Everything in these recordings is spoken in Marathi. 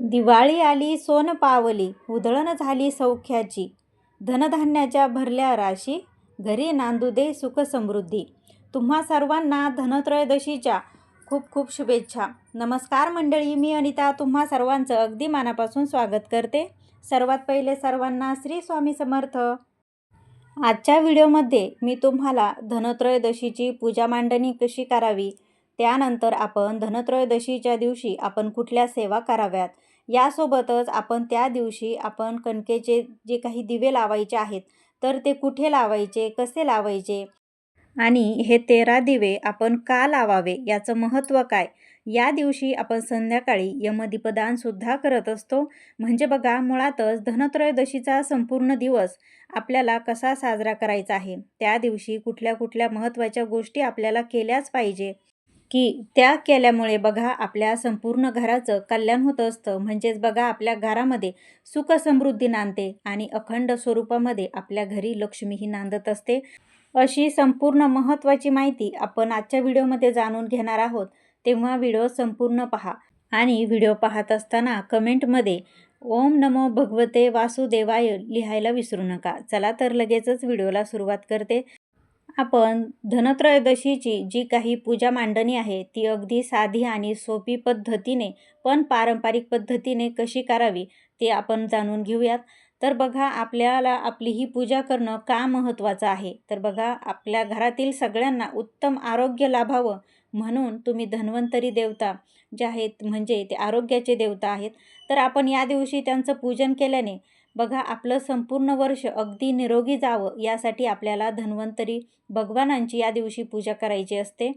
दिवाळी आली सोन पावली उधळण झाली सौख्याची. धनधान्याच्या भरल्या राशी घरी नांदू दे सुख समृद्धी. तुम्हा सर्वांना धनत्रयोदशीच्या खूप खूप शुभेच्छा. नमस्कार मंडळी मी अनिता तुम्हा सर्वांचं अगदी मनापासून स्वागत करते. सर्वात पहिले सर्वांना श्री स्वामी समर्थ. आजच्या व्हिडिओमध्ये मी तुम्हाला धनत्रयोदशीची पूजा मांडणी कशी करावी त्यानंतर आपण धनत्रयोदशीच्या दिवशी आपण कुठल्या सेवा कराव्यात? यासोबतच आपण त्या दिवशी आपण कणकेचे जे काही दिवे लावायचे आहेत तर ते कुठे लावायचे? कसे लावायचे? आणि हे तेरा दिवे आपण का लावावे? याचं महत्त्व काय? या दिवशी आपण संध्याकाळी यमदीपदानसुद्धा करत असतो. म्हणजे बघा मुळातच धनत्रयोदशीचा संपूर्ण दिवस आपल्याला कसा साजरा करायचा आहे? त्या दिवशी कुठल्या कुठल्या महत्त्वाच्या गोष्टी आपल्याला केल्याच पाहिजे. की त्या केल्यामुळे बघा आपल्या संपूर्ण घराचं कल्याण होत असतं. म्हणजेच बघा आपल्या घरामध्ये सुख समृद्धी नांदते आणि अखंड स्वरूपामध्ये आपल्या घरी लक्ष्मीही नांदत असते. अशी संपूर्ण महत्त्वाची माहिती आपण आजच्या व्हिडिओमध्ये जाणून घेणार आहोत. तेव्हा व्हिडिओ संपूर्ण पहा आणि व्हिडिओ पाहत असताना कमेंटमध्ये ओम नमो भगवते वासुदेवाय लिहायला विसरू नका. चला तर लगेचच व्हिडिओला सुरुवात करते. आपण धनत्रयोदशीची जी काही पूजा मांडणी आहे ती अगदी साधी आणि सोपी पद्धतीने पण पारंपरिक पद्धतीने कशी करावी ते आपण जाणून घेऊयात. तर बघा आपल्याला आपली ही पूजा करणं का महत्त्वाचं आहे? तर बघा आपल्या घरातील सगळ्यांना उत्तम आरोग्य लाभावं म्हणून तुम्ही धन्वंतरी देवता जे आहेत म्हणजे ते आरोग्याचे देवता आहेत. तर आपण या दिवशी त्यांचं पूजन केल्याने बघा आपलं संपूर्ण वर्ष अगदी निरोगी जावं यासाठी आपल्याला धन्वंतरी भगवानांची या दिवशी पूजा करायची असते.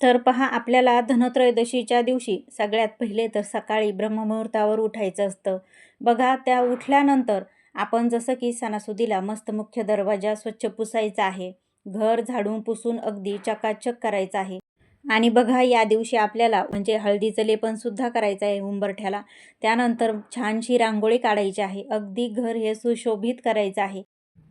तर पहा आपल्याला धनत्रयोदशीच्या दिवशी सगळ्यात पहिले तर सकाळी ब्रह्ममुहूर्तावर उठायचं असतं. बघा त्या उठल्यानंतर आपण जसं की सणासुदीला मस्त मुख्य दरवाजा स्वच्छ पुसायचा आहे. घर झाडून पुसून अगदी चकाचक करायचं आहे. आणि बघा या दिवशी आपल्याला म्हणजे हळदीचं लेपनसुद्धा करायचं आहे उंबरठ्याला. त्यानंतर छानशी रांगोळी काढायची आहे. अगदी घर हे सुशोभित करायचं आहे.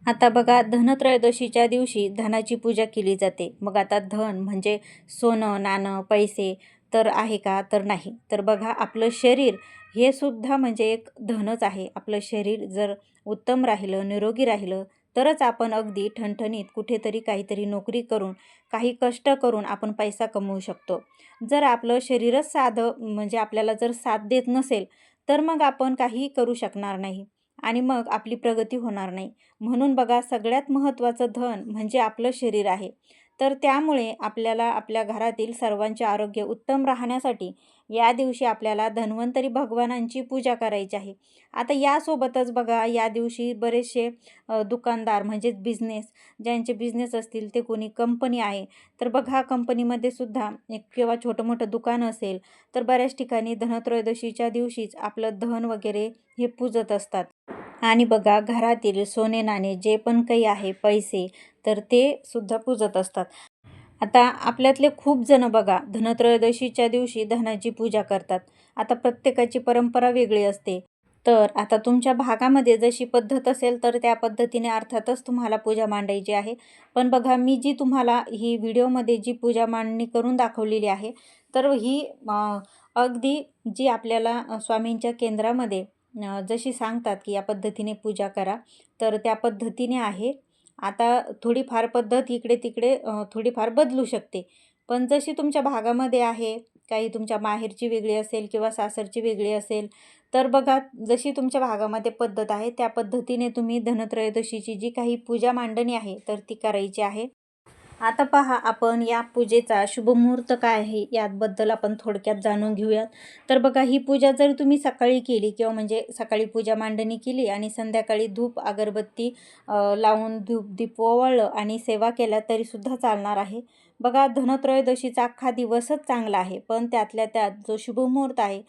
आता बघा धनत्रयोदशीच्या दिवशी धनाची पूजा केली जाते. मग आता धन म्हणजे सोनं नाणं पैसे तर आहे का? तर नाही. तर बघा आपलं शरीर हे सुद्धा म्हणजे एक धनच आहे. आपलं शरीर जर उत्तम राहिलं निरोगी राहिलं तरच आपण अगदी ठणठणीत कुठेतरी काहीतरी नोकरी करून काही कष्ट करून आपण पैसा कमवू शकतो. जर आपलं शरीरच साधं म्हणजे आपल्याला जर साथ देत नसेल तर मग आपण काहीही करू शकणार नाही आणि मग आपली प्रगती होणार नाही. म्हणून बघा सगळ्यात महत्त्वाचं धन म्हणजे आपलं शरीर आहे. तर त्यामुळे आपल्याला आपल्या घरातील सर्वांचे आरोग्य उत्तम राहण्यासाठी या दिवशी आपल्याला धन्वंतरी भगवानांची पूजा करायची आहे. आता यासोबतच बघा या दिवशी बरेचसे दुकानदार म्हणजेच बिझनेस ज्यांचे बिझनेस असतील ते कोणी कंपनी आहे. तर बघा कंपनीमध्ये सुद्धा एक किंवा छोटं मोठं दुकान असेल तर बऱ्याच ठिकाणी धनत्रयोदशीच्या दिवशीच आपलं धन वगैरे हे पूजत असतात. आणि बघा घरातील सोने नाणे जे पण काही आहे पैसे तर ते सुद्धा पूजत असतात. आता आपल्यातले खूप जण बघा धनत्रयोदशीच्या दिवशी धनाची पूजा करतात. आता प्रत्येकाची परंपरा वेगळी असते. तर आता तुमच्या भागामध्ये जशी पद्धत असेल तर त्या पद्धतीने अर्थातच तुम्हाला पूजा मांडायची आहे. पण बघा मी जी तुम्हाला ही व्हिडिओमध्ये जी पूजा मांडणी करून दाखवलेली आहे तर ही अगदी जी आपल्याला स्वामींच्या केंद्रामध्ये जशी सांगतात की या पद्धतीने पूजा करा तर त्या पद्धतीने आहे. आता थोडीफार पद्धत इकडे तिकडे थोडीफार बदलू शकते. पण जशी तुमच्या भागामध्ये आहे काही तुमच्या माहेरची वेगळी असेल किंवा सासरची वेगळी असेल तर बघा जशी तुमच्या भागामध्ये पद्धत आहे त्या पद्धतीने तुम्ही धनत्रयोदशीची जी काही पूजा मांडणी आहे तर ती करायची आहे. आता पहा आपण या पूजेचा शुभमुहूर्त काय आहे याबद्दल आपण थोडक्यात जाणून घेऊयात. तर बघा ही पूजा जर तुम्ही सकाळी केली किंवा म्हणजे सकाळी पूजा मांडणी केली आणि संध्याकाळी धूप अगरबत्ती लावून धूप दीप ओवाळलं आणि सेवा केल्या तरीसुद्धा चालणार आहे. बघा धनत्रयोदशीचा अख्खा दिवसच चांगला आहे पण त्यातल्या त्यात जो शुभमुहूर्त आहे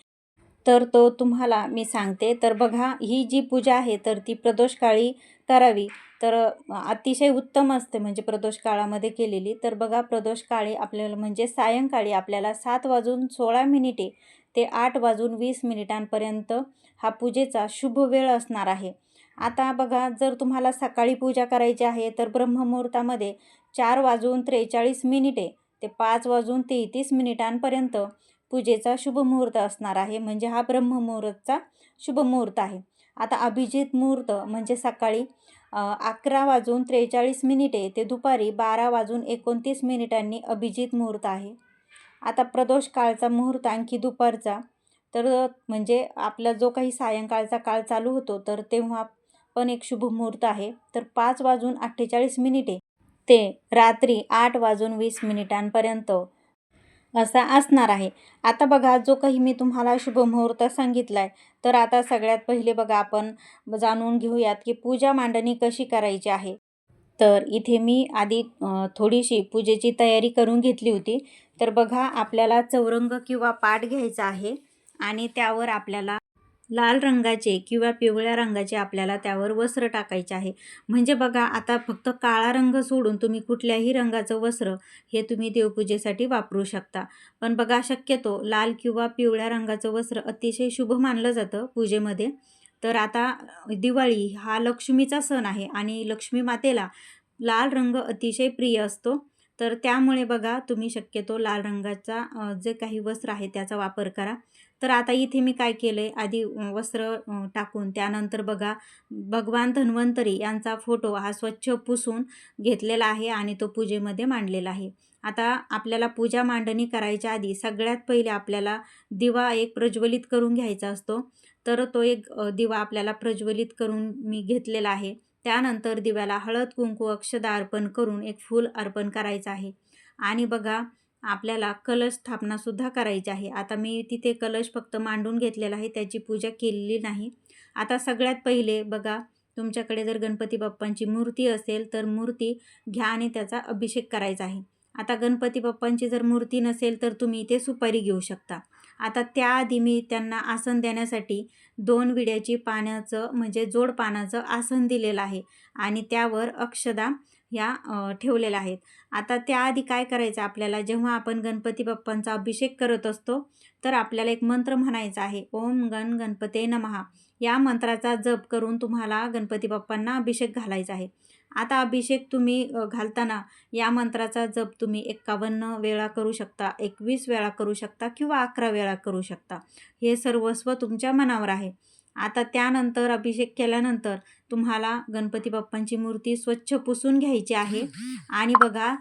तर तो तुम्हाला मी सांगते. तर बघा ही जी पूजा आहे तर ती प्रदोषकाळी करावी. तर अतिशय उत्तम असते म्हणजे प्रदोष काळामध्ये केलेली. तर बघा प्रदोष काळी आपल्याला म्हणजे सायंकाळी आपल्याला सात वाजून सोळा मिनिटे ते आठ वाजून वीस मिनिटांपर्यंत हा पूजेचा शुभ वेळ असणार आहे. आता बघा जर तुम्हाला सकाळी पूजा करायची आहे तर ब्रह्ममुहूर्तामध्ये चार वाजून त्रेचाळीस मिनिटे ते पाच वाजून तेहतीस मिनिटांपर्यंत पूजेचा शुभमुहूर्त असणार आहे. म्हणजे हा ब्रह्ममुहूर्तचा शुभमुहूर्त आहे. आता अभिजित मुहूर्त म्हणजे सकाळी अकरा वाजून त्रेचाळीस मिनिटे ते दुपारी बारा वाजून एकोणतीस मिनिटांनी अभिजित मुहूर्त आहे. आता प्रदोष काळचा मुहूर्त आणखी दुपारचा. तर म्हणजे आपला जो काही सायंकाळचा काळ चालू होतो तर तेव्हा पण एक शुभ मुहूर्त आहे. तर पाच वाजून अठ्ठेचाळीस मिनिटे ते रात्री आठ वाजून वीस मिनिटांपर्यंत असा असणार आहे. आता बघा जो काही मी तुम्हाला शुभमुहूर्त सांगितला आहे तर आता सगळ्यात पहिले बघा आपण जाणून घेऊयात की पूजा मांडणी कशी करायची आहे. तर इथे मी आधी थोडीशी पूजेची तयारी करून घेतली होती. तर बघा आपल्याला चौरंग किंवा पाट घ्यायचा आहे आणि त्यावर आपल्याला लाल रंगाचे किंवा पिवळ्या रंगाचे आपल्याला त्यावर वस्त्र टाकायचे आहे. म्हणजे बघा आता फक्त काळा रंग सोडून तुम्ही कुठल्याही रंगाचं वस्त्र हे तुम्ही देवपूजेसाठी वापरू शकता. पण बघा शक्यतो लाल किंवा पिवळ्या रंगाचं वस्त्र अतिशय शुभ मानलं जातं पूजेमध्ये. तर आता दिवाळी हा लक्ष्मीचा सण आहे आणि लक्ष्मी मातेला लाल रंग अतिशय प्रिय असतो. तर त्यामुळे बघा तुम्ही शक्यतो लाल रंगाचा जे काही वस्त्र आहे त्याचा वापर करा. तर आता इथे मी काय केलं आहे आधी वस्त्र टाकून त्यानंतर बघा भगवान धन्वंतरी यांचा फोटो हा स्वच्छ पुसून घेतलेला आहे आणि तो पूजेमध्ये मांडलेला आहे. आता आपल्याला पूजा मांडणी करायच्या आधी सगळ्यात पहिले आपल्याला दिवा एक प्रज्वलित करून घ्यायचा असतो. तर तो एक दिवा आपल्याला प्रज्वलित करून मी घेतलेला आहे. त्यानंतर दिव्याला हळद कुंकू अक्षदा अर्पण करून एक फूल अर्पण करायचं आहे. आणि बघा आपल्याला कलश स्थापनासुद्धा करायची आहे. आता मी तिथे कलश फक्त मांडून घेतलेला आहे त्याची पूजा केलेली नाही. आता सगळ्यात पहिले बघा तुमच्याकडे जर गणपती बाप्पांची मूर्ती असेल तर मूर्ती घ्या आणि त्याचा अभिषेक करायचा आहे. आता गणपती बाप्पांची जर मूर्ती नसेल तर तुम्ही इथे सुपारी घेऊ शकता. आता त्याआधी मी त्यांना आसन देण्यासाठी दोन विड्याची पाण्याचं म्हणजे जोड पानाचं आसन दिलेलं आहे. आणि त्यावर अक्षदा ह्या ठेवलेल्या आहेत. आता त्याआधी काय करायचं आपल्याला? जेव्हा आपण गणपती बाप्पांचा अभिषेक करत असतो तर आपल्याला एक मंत्र म्हणायचा आहे. ओम गण गणपते नमहा या मंत्राचा जप करून तुम्हाला गणपती बाप्पांना अभिषेक घालायचा आहे. आता अभिषेक तुम्ही घालताना या मंत्राचा जप तुम्ही एक्कावन्न वेळा करू शकता एकवीस वेळा करू शकता किंवा अकरा वेळा करू शकता. हे सर्वस्व तुमच्या मनावर आहे. आता त्यानंतर अभिषेक केल्यानंतर तुम्हाला गणपती बाप्पांची मूर्ती स्वच्छ पुसून घ्यायची आहे. आणि बघा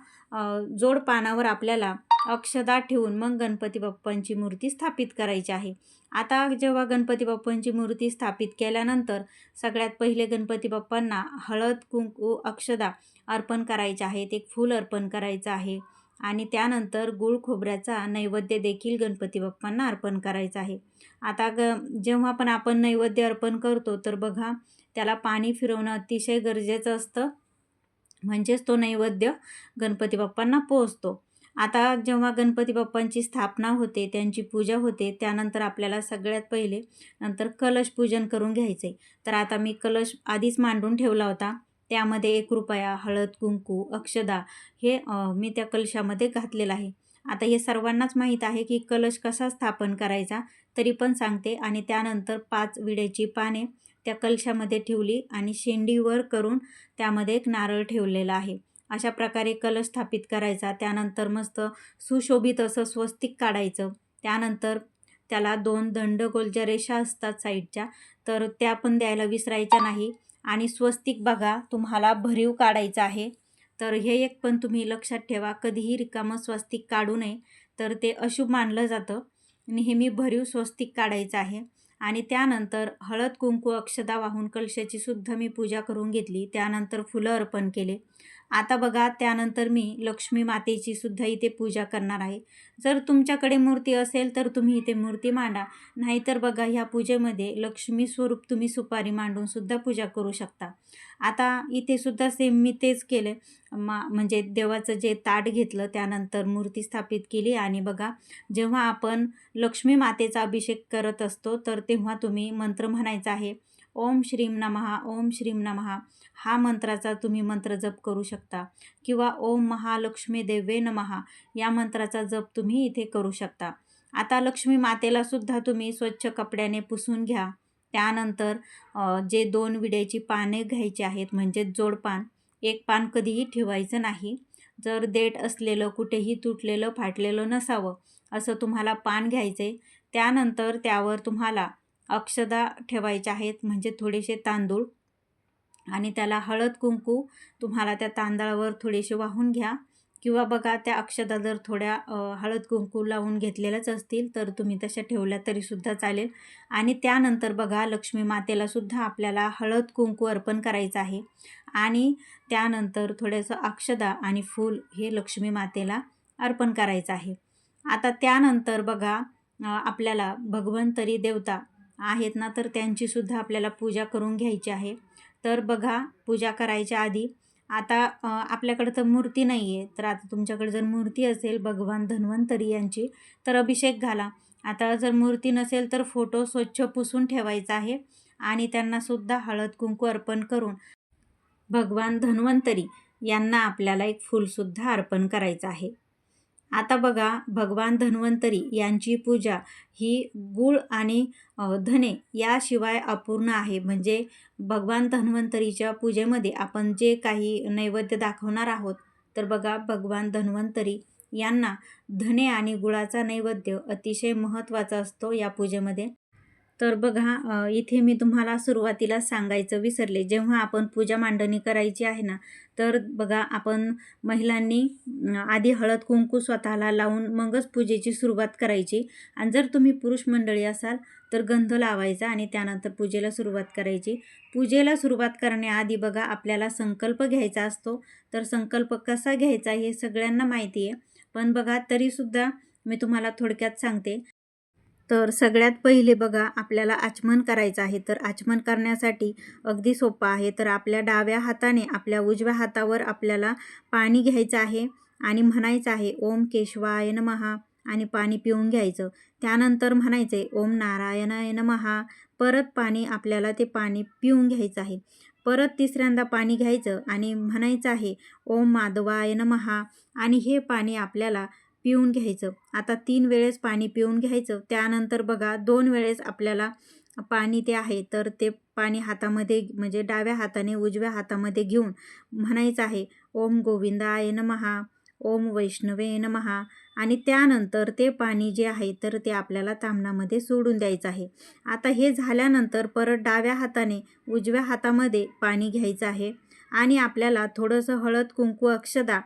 जोड पानावर आपल्याला अक्षदा ठेवून मग गणपती बाप्पांची मूर्ती स्थापित करायची आहे. आता जेव्हा गणपती बाप्पांची मूर्ती स्थापित केल्यानंतर सगळ्यात पहिले गणपती बाप्पांना हळद कुंकू अक्षदा अर्पण करायचे आहेत एक फूल अर्पण करायचं आहे आणि त्यानंतर गुळ खोबऱ्याचा नैवेद्य देखील गणपती बाप्पांना अर्पण करायचा आहे. आता ग जेव्हा पण आपण नैवेद्य अर्पण करतो तर बघा त्याला पाणी फिरवणं अतिशय गरजेचं असतं. म्हणजेच तो नैवेद्य गणपती बाप्पांना पोहोचतो. आता जेव्हा गणपती बाप्पांची स्थापना होते त्यांची पूजा होते त्यानंतर आपल्याला सगळ्यात पहिले नंतर कलश पूजन करून घ्यायचे. तर आता मी कलश आधीच मांडून ठेवला होता. त्यामध्ये एक रुपया हळद कुंकू अक्षदा हे मी त्या कलशामध्ये घातलेलं आहे. आता हे सर्वांनाच माहीत आहे की कलश कसा स्थापन करायचा तरी पण सांगते. आणि त्यानंतर पाच विड्याची पाने त्या कलशामध्ये ठेवली आणि शेंडीवर करून त्यामध्ये एक नारळ ठेवलेला आहे. अशा प्रकारे कलश स्थापित करायचा. त्यानंतर मस्त सुशोभित असं स्वस्तिक काढायचं. त्यानंतर त्याला दोन दंडगोल ज्या रेषा असतात साईडच्या तर त्या पण द्यायला विसरायच्या नाही. आणि स्वस्तिक बघा तुम्हाला भरीव काढायचं आहे. तर हे एक पण तुम्ही लक्षात ठेवा कधीही रिकामं स्वस्तिक काढू नये. तर ते अशुभ मानलं जातं. नेहमी भरीव स्वस्तिक काढायचं आहे. आणि त्यानंतर हळद कुंकू अक्षदा वाहून कलशाची सुद्धा मी पूजा करून घेतली. त्यानंतर फुलं अर्पण केले. आता बघा त्यानंतर मी लक्ष्मी मातेची सुद्धा इथे पूजा करणार आहे. जर तुमच्याकडे मूर्ती असेल तर तुम्ही इथे मूर्ती मांडा. नाहीतर बघा ह्या पूजेमध्ये लक्ष्मी स्वरूप तुम्ही सुपारी मांडून सुद्धा पूजा करू शकता. आता इथे सुद्धा सेम मी तेच केलं मा म्हणजे देवाचं जे ताट घेतलं त्यानंतर मूर्ती स्थापित केली आणि बघा जेव्हा आपण लक्ष्मी मातेचा अभिषेक करत असतो तर तेव्हा तुम्ही मंत्र म्हणायचा आहे ओम श्रीम नमहा ओम श्रीम नमहा हा मंत्राचा तुम्ही मंत्र जप करू शकता. किंवा ओम महालक्ष्मी देवे नमहा या मंत्राचा जप तुम्ही इथे करू शकता. आता लक्ष्मी मातेला सुद्धा तुम्ही स्वच्छ कपड्याने पुसून घ्या. त्यानंतर जे दोन विड्याची पाने घ्यायची आहेत म्हणजेच जोडपान एक पान कधीही ठेवायचं नाही. जर देठ असलेलं कुठेही तुटलेलं फाटलेलं नसावं असं तुम्हाला पान घ्यायचे त्यानंतर त्यावर तुम्हाला अक्षदा ठेवायच्या आहेत म्हणजे थोडेसे तांदूळ. आणि त्याला हळद कुंकू तुम्हाला त्या तांदळावर थोडेसे वाहून घ्या. किंवा बघा त्या अक्षदा जर थोड्या हळद कुंकू लावून घेतलेल्याच असतील तर तुम्ही तशा ठेवल्या तरीसुद्धा चालेल. आणि त्यानंतर बघा लक्ष्मी मातेलासुद्धा आपल्याला हळद कुंकू अर्पण करायचं आहे. आणि त्यानंतर थोडंसं अक्षदा आणि फूल हे लक्ष्मी मातेला अर्पण करायचं आहे. आता त्यानंतर बघा आपल्याला भगवंतरी देवता आहेत ना तर त्यांचीसुद्धा आपल्याला पूजा करून घ्यायची आहे. तर बघा पूजा करायच्या आधी आता आपल्याकडं तर मूर्ती नाही आहे तर आता तुमच्याकडे जर मूर्ती असेल भगवान धन्वंतरी यांची तर अभिषेक घाला. आता जर मूर्ती नसेल तर फोटो स्वच्छ पुसून ठेवायचा आहे आणि त्यांनासुद्धा हळद कुंकू अर्पण करून भगवान धन्वंतरी यांना आपल्याला एक फूलसुद्धा अर्पण करायचं आहे. आता बघा भगवान धन्वंतरी यांची पूजा ही गूळ आणि धने याशिवाय अपूर्ण आहे. म्हणजे भगवान धन्वंतरीच्या पूजेमध्ये आपण जे काही नैवेद्य दाखवणार आहोत तर बघा भगवान धन्वंतरी यांना धने आणि गुळाचा नैवेद्य अतिशय महत्त्वाचा असतो या पूजेमध्ये. तर बघा इथे मी तुम्हाला सुरुवातीला सांगायचं विसरले. जेव्हा आपण पूजा मांडणी करायची आहे ना तर बघा आपण महिलांनी आधी हळद कुंकू स्वतःला लावून मगच पूजेची सुरुवात करायची. आणि जर तुम्ही पुरुष मंडळी असाल तर गंध लावायचा आणि त्यानंतर पूजेला सुरुवात करायची. पूजेला सुरुवात करण्याआधी बघा आपल्याला संकल्प घ्यायचा असतो. तर संकल्प कसा घ्यायचा हे सगळ्यांना माहिती आहे. पण बघा तरीसुद्धा मी तुम्हाला थोडक्यात सांगते. तर सगळ्यात पहिले बघा आपल्याला आचमन करायचं आहे. तर आचमन करण्यासाठी अगदी सोपं आहे. तर आपल्या डाव्या हाताने आपल्या उजव्या हातावर आपल्याला पाणी घ्यायचं आहे आणि म्हणायचं आहे ओम केशवाय नमहा आणि पाणी पिऊन घ्यायचं. त्यानंतर म्हणायचं आहे ओम नारायणाय नमहा परत पाणी आपल्याला ते पाणी पिऊन घ्यायचं आहे. परत तिसऱ्यांदा पाणी घ्यायचं आणि म्हणायचं आहे ओम माधवाय नमहा आणि हे पाणी आपल्याला पिऊन घ्यायचं. आता तीन वेळेस पाणी पिऊन घ्यायचं. त्यानंतर बघा दोन वेळेस आपल्याला पाणी ते आहे तर ते पाणी हातामध्ये म्हणजे डाव्या हाताने उजव्या हातामध्ये घेऊन म्हणायचं आहे ओम गोविंदाय नमहा ओम वैष्णवे नमहा आणि त्यानंतर ते पाणी जे आहे तर ते आपल्याला तांबणामध्ये सोडून द्यायचं आहे. आता हे झाल्यानंतर परत डाव्या हाताने उजव्या हातामध्ये पाणी घ्यायचं आहे. आणि आपल्याला थोडंसं हळद कुंकू अक्षदा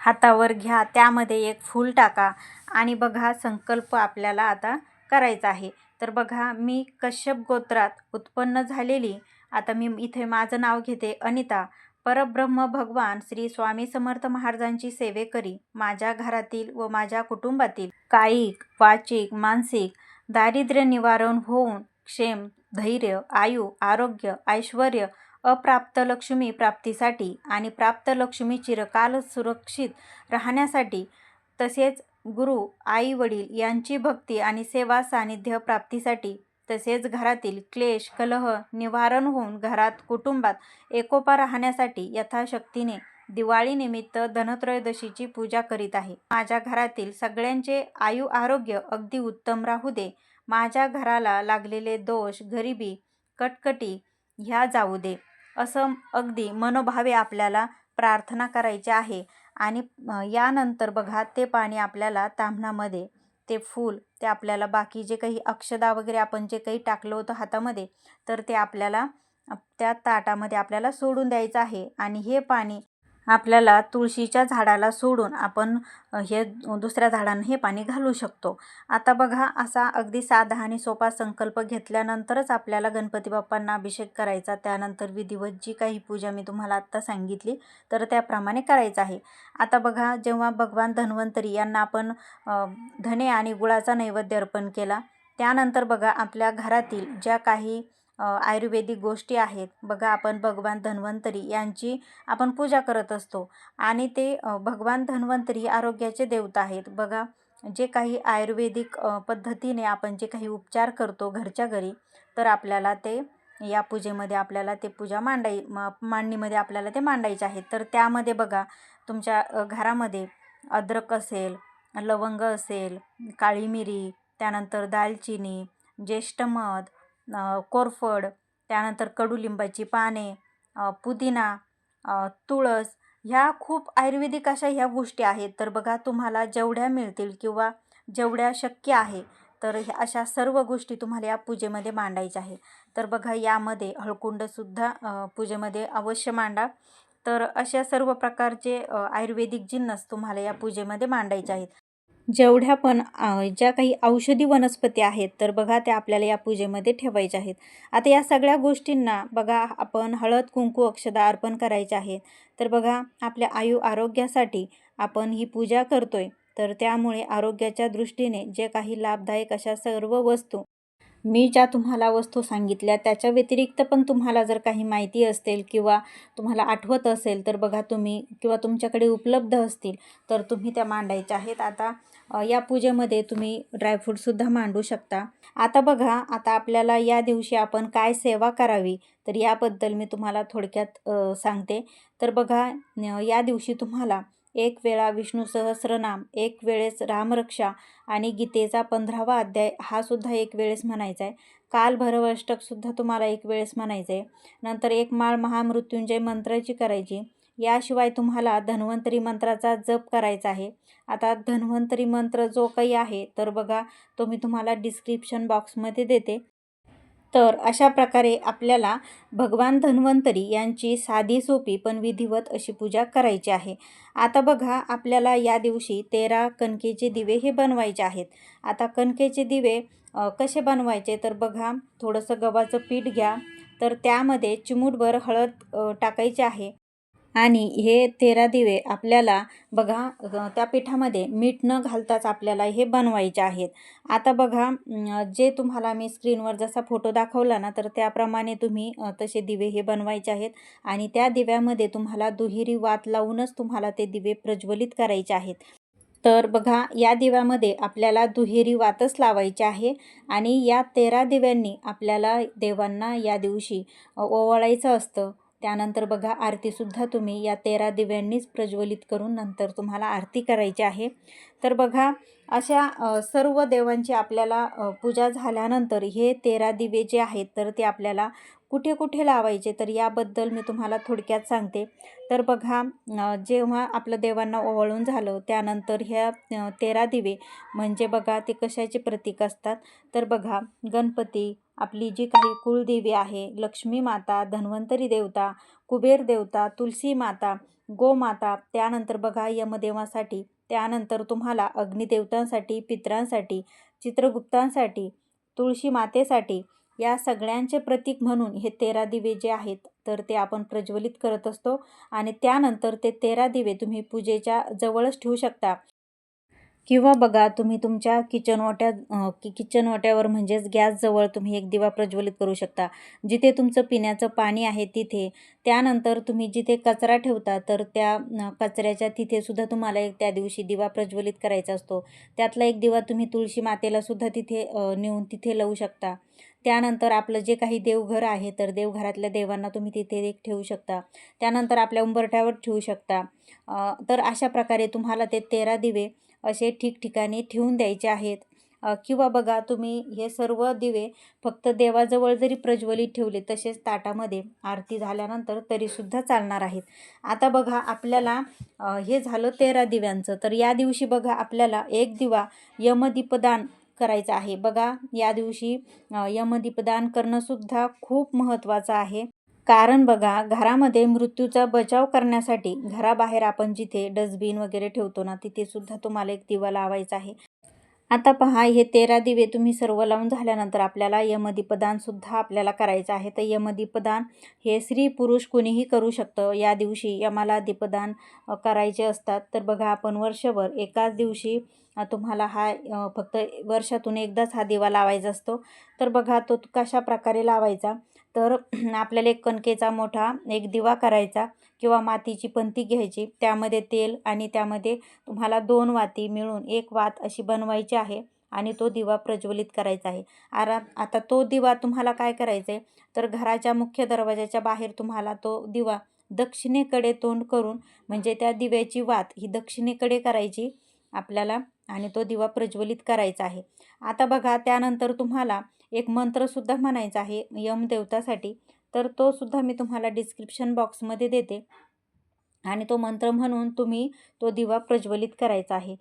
हातावर घ्या त्यामध्ये एक फूल टाका. आणि बघा संकल्प आपल्याला आता करायचा आहे. तर बघा मी कश्यप गोत्रात उत्पन्न झालेली. आता मी इथे माझं नाव घेते अनिता. परब्रह्म भगवान श्री स्वामी समर्थ महाराजांची सेवे करी. माझ्या घरातील व माझ्या कुटुंबातील कायिक वाचिक मानसिक दारिद्र्य निवारण होऊन क्षेम धैर्य आयु आरोग्य ऐश्वर अप्राप्त लक्ष्मी प्राप्तीसाठी आणि प्राप्त लक्ष्मी चिरकाल सुरक्षित राहण्यासाठी तसेच गुरु आई वडील यांची भक्ती आणि सेवा सानिध्य प्राप्तीसाठी तसेच घरातील क्लेश कलह निवारण होऊन घरात कुटुंबात एकोपा राहण्यासाठी यथाशक्तीने दिवाळीनिमित्त धनत्रयोदशीची पूजा करीत आहे. माझ्या घरातील सगळ्यांचे आयु आरोग्य अगदी उत्तम राहू दे. माझ्या घराला लागलेले दोष गरिबी कटकटी ह्या जाऊ दे. असं अगदी मनोभावे आपल्याला प्रार्थना करायची आहे. आणि यानंतर बघा ते पाणी आपल्याला ताम्हणामध्ये ते फूल ते आपल्याला बाकी जे काही अक्षदा वगैरे आपण जे काही टाकलं होतं हातामध्ये तर ते आपल्याला त्या ताटामध्ये आपल्याला सोडून द्यायचं आहे. आणि हे पाणी आपल्याला तुळशीच्या झाडाला सोडून आपण हे दुसऱ्या झाडांना हे पाणी घालू शकतो. आता बघा असा अगदी साधा आणि सोपा संकल्प घेतल्यानंतरच आपल्याला गणपती बाप्पांना अभिषेक करायचा. त्यानंतर विधिवत जी काही पूजा मी तुम्हाला आत्ता सांगितली तर त्याप्रमाणे करायचं आहे. आता बघा जेव्हा भगवान धन्वंतरी यांना आपण धने आणि गुळाचा नैवेद्य अर्पण केला त्यानंतर बघा आपल्या घरातील ज्या काही आयुर्वेदिक गोष्टी आहेत. बघा आपण भगवान धन्वंतरी यांची आपण पूजा करत असतो आणि ते भगवान धन्वंतरी आरोग्याचे देवता आहेत. बघा जे काही आयुर्वेदिक पद्धतीने आपण जे काही उपचार करतो घरच्या घरी तर आपल्याला ते या पूजेमध्ये आपल्याला ते पूजा मांडाई मांडणीमध्ये आपल्याला ते मांडायचे आहेत. तर त्यामध्ये बघा तुमच्या घरामध्ये अद्रक असेल लवंग असेल काळी मिरी त्यानंतर दालचिनी ज्येष्ठ मध कोरफड त्यानंतर कडुलिंबाची पाने पुदिना तुळस ह्या खूप आयुर्वेदिक अशा ह्या गोष्टी आहेत. तर बघा तुम्हाला जेवढ्या मिळतील किंवा जेवढ्या शक्य आहे तर ह्या अशा सर्व गोष्टी तुम्हाला या पूजेमध्ये मांडायच्या आहे तर बघा यामध्ये हळकुंडसुद्धा पूजेमध्ये अवश्य मांडा. तर अशा सर्व प्रकारचे आयुर्वेदिक जिन्नस तुम्हाला या पूजेमध्ये मांडायचे आहेत. जेवढ्या पण ज्या काही औषधी वनस्पती आहेत तर बघा त्या आपल्याला या पूजेमध्ये ठेवायच्या आहेत. आता या सगळ्या गोष्टींना बघा आपण हळद कुंकू अक्षदा अर्पण करायचे आहे तर बघा आपल्या आयु आरोग्यासाठी आपण ही पूजा करतोय. तर त्यामुळे आरोग्याच्या दृष्टीने जे काही लाभदायक अशा सर्व वस्तू मी ज्या तुम्हाला वस्तू सांगितल्या त्याच्या व्यतिरिक्त पण तुम्हाला जर काही माहिती असेल किंवा तुम्हाला आठवत असेल तर बघा तुम्ही किंवा तुमच्याकडे उपलब्ध असतील तर तुम्ही त्या मांडायच्या आहेत. आता या पूजेमध्ये तुम्ही ड्रायफ्रूटसुद्धा मांडू शकता. आता बघा आता आपल्याला या दिवशी आपण काय सेवा करावी तर याबद्दल मी तुम्हाला थोडक्यात सांगते. तर बघा या दिवशी तुम्हाला एक वेळा विष्णू सहस्रनाम एक वेळेस रामरक्षा आणि गीतेचा पंधरावा अध्याय हा सुद्धा एक वेळेस म्हणायचा आहे. काल भैरव अष्टकसुद्धा तुम्हाला एक वेळेस म्हणायचं आहे. नंतर एक माळ महामृत्युंजय मंत्राची करायची. याशिवाय तुम्हाला धन्वंतरी मंत्राचा जप करायचा आहे. आता धन्वंतरी मंत्र जो काही आहे तर बघा तो मी तुम्हाला डिस्क्रिप्शन बॉक्समध्ये देते. तर अशा प्रकारे आपल्याला भगवान धन्वंतरी यांची साधी सोपी पण विधिवत अशी पूजा करायची आहे. आता बघा आपल्याला या दिवशी तेरा कणकेचे दिवे हे बनवायचे आहेत. आता कणकेचे दिवे कसे बनवायचे? तर बघा थोडंसं गव्हाचं पीठ घ्या. तर त्यामध्ये चिमूटभर हळद टाकायची आहे. आणि हे तेरा दिवे आपल्याला बघा त्या पिठामध्ये मीठ न घालताच आपल्याला हे बनवायचे आहेत. आता बघा जे तुम्हाला मी स्क्रीनवर जसा फोटो दाखवला ना तर त्याप्रमाणे तुम्ही तसे दिवे हे बनवायचे आहेत. आणि त्या दिव्यामध्ये तुम्हाला दुहेरी वात लावूनच तुम्हाला ते दिवे प्रज्वलित करायचे आहेत. तर बघा या दिव्यामध्ये आपल्याला दुहेरी वातच लावायची आहे. आणि या तेरा दिव्यांनी आपल्याला देवांना या दिवशी ओवाळायचं असतं. त्यानंतर बघा आरतीसुद्धा तुम्ही या तेरा दिव्यांनीच प्रज्वलित करून नंतर तुम्हाला आरती करायची आहे. तर बघा अशा सर्व देवांची आपल्याला पूजा झाल्यानंतर हे तेरा दिवे जे आहेत तर ते आपल्याला कुठे कुठे लावायचे? तर याबद्दल मी तुम्हाला थोडक्यात सांगते. तर बघा जेव्हा आपलं देवांना ओवाळून झालं त्यानंतर ह्या तेरा दिवे म्हणजे बघा ते कशाचे प्रतीक असतात? तर बघा गणपती आपली जी काही कुळदेवी आहे लक्ष्मी माता धन्वंतरी देवता कुबेर देवता तुलसी माता गोमाता त्यानंतर बघा यमदेवासाठी त्यानंतर तुम्हाला अग्निदेवतांसाठी पितरांसाठी चित्रगुप्तांसाठी तुळशी मातेसाठी या सगळ्यांचे प्रतीक म्हणून हे तेरा दिवे जे आहेत तर ते आपण प्रज्वलित करत असतो. आणि त्यानंतर ते तेरा दिवे तुम्ही पूजेच्या जवळच ठेवू शकता. किंवा बघा तुम्ही तुमच्या किचन वाट्या कि किचन वाट्यावर म्हणजेच गॅसजवळ तुम्ही एक दिवा प्रज्वलित करू शकता. जिथे तुमचं पिण्याचं पाणी आहे तिथे. त्यानंतर तुम्ही जिथे कचरा ठेवता तर त्या कचऱ्याच्या तिथेसुद्धा तुम्हाला एक त्या दिवशी दिवा प्रज्वलित करायचा असतो. त्यातला एक दिवा तुम्ही तुळशी मातेलासुद्धा तिथे नेऊन तिथे लावू शकता. त्यानंतर आपलं जे काही देवघर आहे तर देवघरातल्या देवांना तुम्ही तिथे एक ठेवू शकता. त्यानंतर आपल्या उंबरठ्यावर ठेवू शकता. तर अशा प्रकारे तुम्हाला ते तेरा दिवे असे ठिकठिकाणी ठेवून द्यायचे आहेत. किंवा बघा तुम्ही हे सर्व दिवे फक्त देवाजवळ जरी प्रज्वलित ठेवले तसेच ताटामध्ये आरती झाल्यानंतर तरीसुद्धा चालणार आहेत. आता बघा आपल्याला हे झालं तेरा दिव्यांचं. तर या दिवशी बघा आपल्याला एक दिवा यमदीपदान करायचं आहे. बघा या दिवशी यमदीपदान करणंसुद्धा खूप महत्त्वाचं आहे. कारण बघा घरामध्ये मृत्यूचा बचाव करण्यासाठी घराबाहेर आपण जिथे डस्टबिन वगैरे ठेवतो ना तिथेसुद्धा तुम्हाला एक दिवा लावायचा आहे. आता पहा हे तेरा दिवे तुम्ही सर्व लावून झाल्यानंतर आपल्याला यमदीपदानसुद्धा आपल्याला करायचं आहे. तर यमदीपदान हे स्त्री पुरुष कोणीही करू शकतं. या दिवशी यमाला दीपदान करायचे असतात. तर बघा आपण वर्षभर एकाच दिवशी तुम्हाला हा फक्त वर्षातून एकदाच हा दिवा लावायचा असतो. तर बघा तो कशा प्रकारे लावायचा? तर आपल्याला एक कणकेचा मोठा एक दिवा करायचा किंवा मातीची पंती घ्यायची. त्यामध्ये तेल आणि त्यामध्ये तुम्हाला दोन वाती मिळून एक वात अशी बनवायची आहे आणि तो दिवा प्रज्वलित करायचा आहे. आरा आता तो दिवा तुम्हाला काय करायचं आहे तर घराच्या मुख्य दरवाजाच्या बाहेर तुम्हाला तो दिवा दक्षिणेकडे तोंड करून म्हणजे त्या दिव्याची वात ही दक्षिणेकडे करायची. आपल्याला आणि तो दिवा प्रज्वलित करायचा आहे. आता बघा त्यानंतर तुम्हाला एक मंत्रसुद्धा म्हणायचा आहे यमदेवतासाठी तर तो सुद्धा मी तुम्हाला डिस्क्रिप्शन बॉक्समध्ये देते. आणि तो मंत्र म्हणून तुम्ही तो दिवा प्रज्वलित करायचा आहे.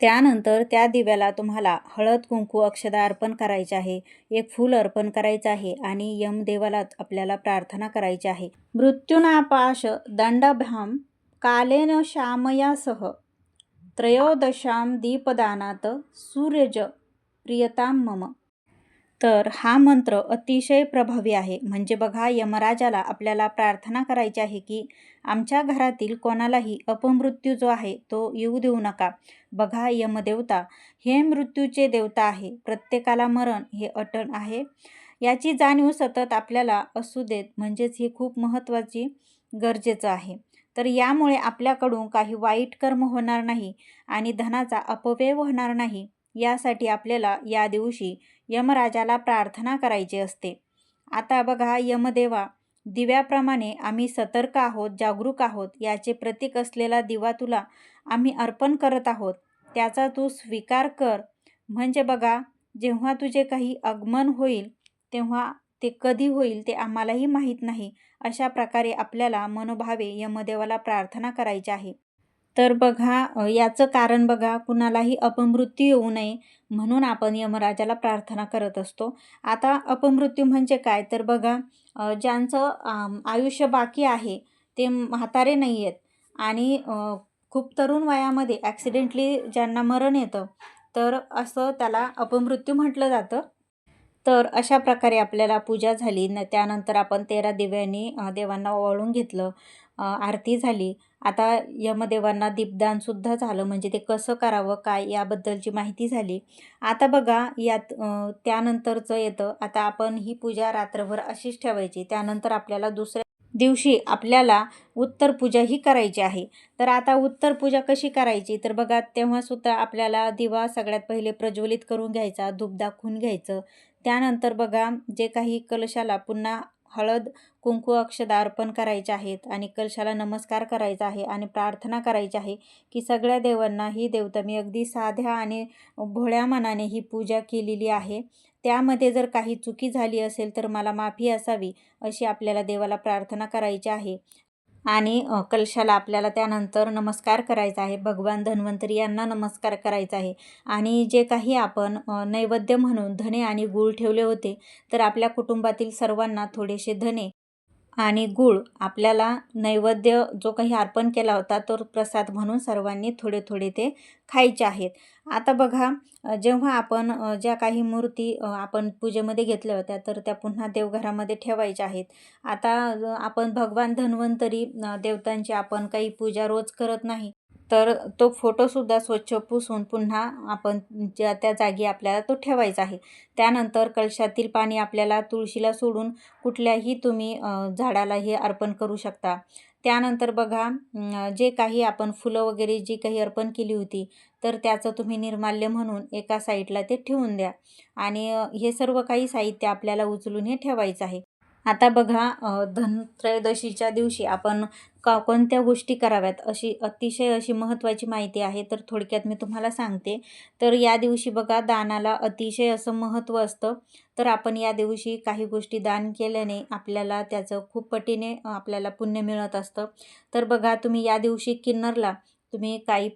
त्यानंतर त्या दिव्याला तुम्हाला हळद कुंकू अक्षदा अर्पण करायचे आहे. एक फूल अर्पण करायचं आहे आणि यमदेवाला आपल्याला प्रार्थना करायची आहे. मृत्यूनापाश दंडभ्याम कालेन श्यामयासह त्रयोदशाम दीपदानात सूर्यज प्रियताम मम. तर हा मंत्र अतिशय प्रभावी आहे. म्हणजे बघा यमराजाला आपल्याला प्रार्थना करायची आहे की आमच्या घरातील कोणालाही अपमृत्यू जो आहे तो येऊ देऊ नका. बघा यमदेवता हे मृत्यूचे देवता आहे. प्रत्येकाला मरण हे अटन आहे. याची जाणीव सतत आपल्याला असू देत. म्हणजेच ही खूप महत्त्वाची गरजेचं आहे. तर यामुळे आपल्याकडून काही वाईट कर्म होणार नाही आणि धनाचा अपव्यय होणार नाही. यासाठी आपल्याला या दिवशी यमराजाला प्रार्थना करायची असते. आता बघा यमदेवा दिव्याप्रमाणे आम्ही सतर्क आहोत जागरूक आहोत. याचे प्रतीक असलेला दिवा तुला आम्ही अर्पण करत आहोत. त्याचा तू स्वीकार कर. म्हणजे बघा जेव्हा तुझे काही आगमन होईल तेव्हा ते कधी होईल ते आम्हालाही माहीत नाही. अशा प्रकारे आपल्याला मनोभावे यमदेवाला प्रार्थना करायची आहे. तर बघा याचं कारण बघा कुणालाही अपमृत्यू येऊ नये म्हणून आपण यमराजाला प्रार्थना करत असतो. आता अपमृत्यू म्हणजे काय? तर बघा ज्यांचं आयुष्य बाकी आहे ते म्हातारे नाही आहेत. आणि खूप तरुण वयामध्ये ॲक्सिडेंटली ज्यांना मरण येतं तर असं त्याला अपमृत्यू म्हटलं जातं. तर अशा प्रकारे आपल्याला पूजा झाली. न त्यानंतर आपण तेरा दिव्यांनी देवांना ओवाळून घेतलं. आरती झाली. आता यमदेवांना दीपदानसुद्धा झालं. म्हणजे ते कसं करावं काय याबद्दलची माहिती झाली. आता बघा यात त्यानंतरचं येतं. आता आपण ही पूजा रात्रभर अशीच ठेवायची. त्यानंतर आपल्याला दुसऱ्या दिवशी आपल्याला उत्तर पूजा ही करायची आहे. तर आता उत्तर पूजा कशी करायची? तर बघा तेव्हासुद्धा आपल्याला दिवा सगळ्यात पहिले प्रज्वलित करून घ्यायचा धूप दाखवून घ्यायचं. त्यानंतर बघा जे काही कलशाला पुन्हा हळद कुंकू अक्षदा अर्पण करायचे आहेत आणि कलशाला नमस्कार करायचा आहे आणि प्रार्थना करायची आहे की सगळ्या देवांना ही देवता मी अगदी साध्या आणि भोळ्या मनाने ही पूजा केलेली आहे. त्यामध्ये जर काही चुकी झाली असेल तर मला माफी असावी अशी आपल्याला देवाला प्रार्थना करायची आहे. आणि कलशाला आपल्याला त्यानंतर नमस्कार करायचा आहे. भगवान धन्वंतरी यांना नमस्कार करायचा आहे. आणि जे काही आपण नैवेद्य म्हणून धने आणि गूळ ठेवले होते तर आपल्या कुटुंबातील सर्वांना थोडेसे धने आणि गूळ आपल्याला नैवेद्य जो काही अर्पण केला होता तो प्रसाद म्हणून सर्वांनी थोडे थोडे ते खायचे आहेत. आता बघा जेव्हा आपण ज्या काही मूर्ती आपण पूजेमध्ये घेतल्या होत्या तर त्या पुन्हा देवघरामध्ये ठेवायच्या आहेत. आता आपण भगवान धन्वंतरी देवतांची आपण काही पूजा रोज करत नाही. तर तो फोटोसुद्धा स्वच्छ पुसून पुन्हा आपण ज्या त्या जागी आपल्याला तो ठेवायचा आहे. त्यानंतर कलशातील पाणी आपल्याला तुळशीला सोडून कुठल्याही तुम्ही झाडाला हे अर्पण करू शकता. त्यानंतर बघा जे काही आपण फुलं वगैरे जी काही अर्पण केली होती तर त्याचं तुम्ही निर्माल्य म्हणून एका साईडला ते ठेवून द्या. आणि हे सर्व काही साहित्य आपल्याला उचलून हे ठेवायचं आहे. आता बघा धनत्रयोदशीच्या दिवशी आपण का कोणत्या गोष्टी कराव्यात? अशी अतिशय अशी महत्त्वाची माहिती आहे तर थोडक्यात मी तुम्हाला सांगते. तर या दिवशी बघा दानाला अतिशय असं महत्त्व असतं. तर आपण या दिवशी काही गोष्टी दान केल्याने आपल्याला त्याचं खूप पटीने आपल्याला पुण्य मिळत असतं. तर बघा तुम्ही या दिवशी किन्नरला तुम्ही काही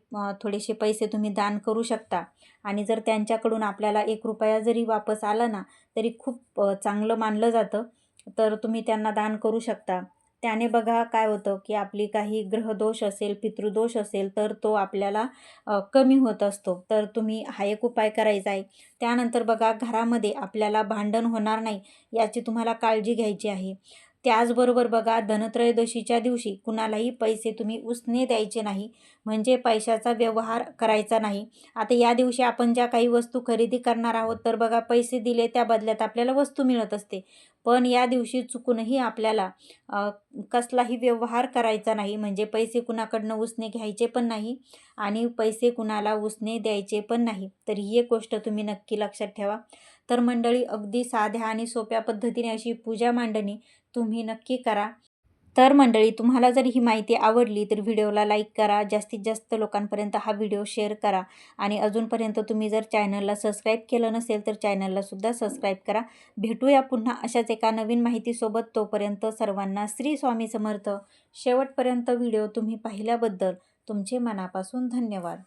थोडेसे पैसे तुम्ही दान करू शकता. आणि जर त्यांच्याकडून आपल्याला एक रुपया जरी वापस आला ना तरी खूप चांगलं मानलं जातं. तर तुम्ही त्यांना दान करू शकता. त्याने बघा काय होतं की आपली काही ग्रहदोष असेल पितृदोष असेल तर तो आपल्याला कमी होत असतो. तर तुम्ही हा एक उपाय करायचा आहे. त्यानंतर बघा घरामध्ये आपल्याला भांडण होणार नाही याची तुम्हाला काळजी घ्यायची आहे. त्याचबरोबर बघा धनत्रयोदशीच्या दिवशी कुणालाही पैसे तुम्ही उसने द्यायचे नाही म्हणजे पैशाचा व्यवहार करायचा नाही. आता या दिवशी आपण ज्या काही वस्तू खरेदी करणार आहोत तर बघा पैसे दिले त्या बदल्यात आपल्याला वस्तू मिळत असते. पण या दिवशी चुकूनही आपल्याला कसलाही व्यवहार करायचा नाही म्हणजे पैसे कुणाकडनं उसने घ्यायचे पण नाही आणि पैसे कुणाला उसने द्यायचे पण नाही. तर ही एक गोष्ट तुम्ही नक्की लक्षात ठेवा. तर मंडळी अगदी साध्या आणि सोप्या पद्धतीने अशी पूजा मांडणी तुम्ही नक्की करा. तर मंडळी तुम्हाला जर ही माहिती आवडली तर व्हिडिओला लाईक करा जास्तीत जास्त लोकांपर्यंत हा व्हिडिओ शेअर करा आणि अजूनपर्यंत तुम्ही जर चॅनलला सबस्क्राईब केलं नसेल तर चॅनललासुद्धा सबस्क्राईब करा. भेटूया पुन्हा अशाच एका नवीन माहितीसोबत. तोपर्यंत सर्वांना श्री स्वामी समर्थ. शेवटपर्यंत व्हिडिओ तुम्ही पाहिल्याबद्दल तुमचे मनापासून धन्यवाद.